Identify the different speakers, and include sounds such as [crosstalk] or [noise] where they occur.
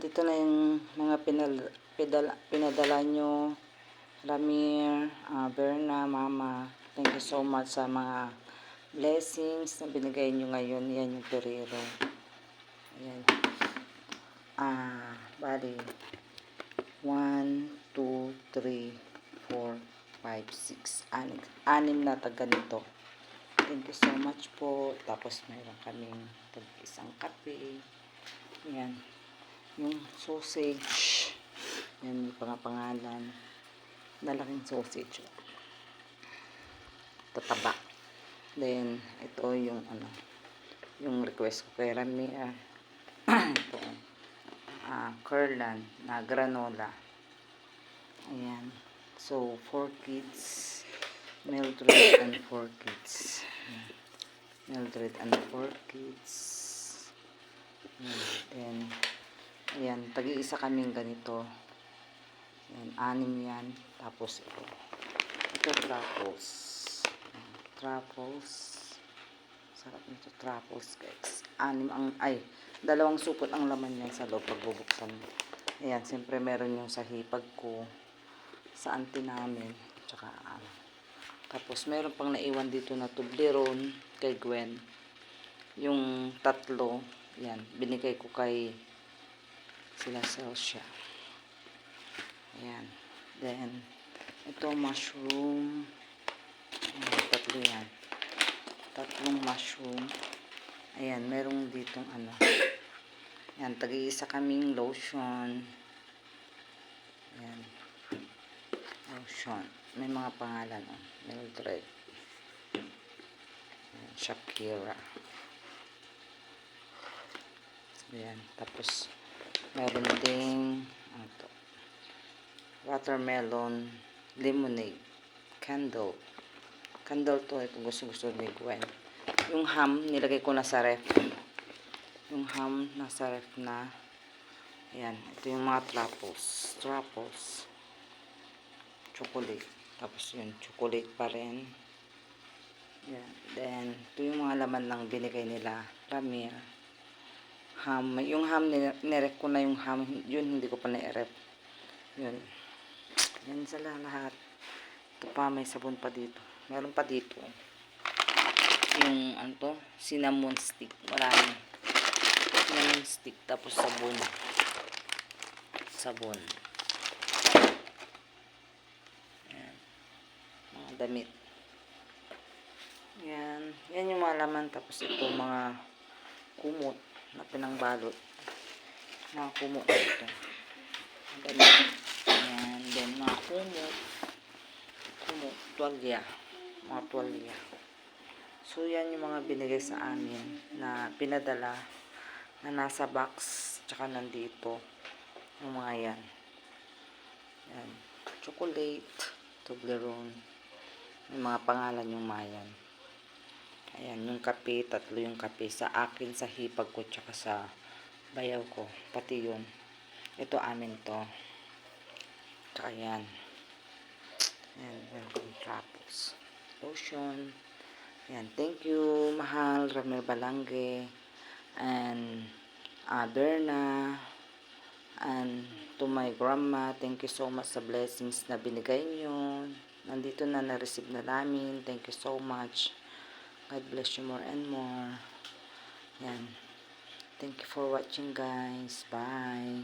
Speaker 1: dito na yung mga pinal, pinadala, pinadala nyo. Ramir, ah, Berna, Mama. Thank you so much sa mga blessings na binigay nyo ngayon. Yan yung perero. Ayan. Ah, bali. 1, 2, 3, 4, 5, 6. Anim, na taga nito. Thank you so much po. Tapos mayroon kaming tag isang kape. Yan. Yung sausage. Yan yung pangapangalan. Nalaking sausage. Tataba. Then, ito yung ano, yung request ko kay Ramia. [clears throat] ito. Ah, Curlan na granola. Ayan. So, four kids. Mildred and four kids. Ayan. Mildred and four kids. Ayan. Then, ayan, tag-iisa kaming ganito. Ayan, anim yan. Tapos ito. Ito, truffles. Truffles. Sarap nito, truffles, guys. Anim ang, ay, dalawang supot ang laman yan sa loob pag bubuksan mo. Ayan, siyempre meron yung sa hipag ko. Sa auntie namin. Tsaka, ano. Tapos, meron pang naiwan dito na tubleron kay Gwen. Yung tatlo, yan, binigay ko kay sila Celsia. Ayan. Then, ito mushroom. Ayan, tatlo yan. Tatlong mushroom. Ayan, merong ditong ano. Ayan, tag-iisa kaming lotion. Ayan. Lotion. May mga pangalan, oh. Mildred. Ayan, Shakira. Ayan. Tapos, meron ding, ano to, watermelon lemonade candle. Candle to, ito gusto-gusto ni Gwen. Yung ham, nilagay ko na sa ref. Yung ham, nasa ref na. Ayan, ito yung mga truffles. Truffles. Chocolate. Tapos yun, chocolate pa rin. Ayan. Then, ito yung mga laman lang binigay nila. Ramir. Ham. Yung ham, nire- niref ko na yung ham. Yun, hindi ko pa na-ref. Yun. Yan sila lahat. Ito pa, may sabon pa dito. Meron pa dito. Yung, ano to? Cinnamon stick. Marami. Cinnamon stick. Tapos sabon. Sabon. Yan. Mga damit. Yan. Yan yung mga laman. Tapos ito, mga kumot na pinangbalot. Mga kumot dito. Damit. Yan. Then, mga kumot. Kumot. Tuwalya. Mga tuwalya. So, yan yung mga binigay sa amin na pinadala na nasa box tsaka nandito yung mga yan. Yan. Chocolate, Toblerone. May mga pangalan yung mayan. Ayan, yung kape, tatlo yung kape. Sa akin, sa hipag ko, tsaka sa bayaw ko. Pati yun. Ito amin to. Tsaka yan. Ayan, welcome trapos. Lotion. Ayan, thank you, mahal, Ramir Balangge, and uh, Berna, and to my grandma, thank you so much sa blessings na binigay nyo. Nandito na na-receive na namin. Thank you so much. God bless you more and more. Yan. Thank you for watching guys. Bye.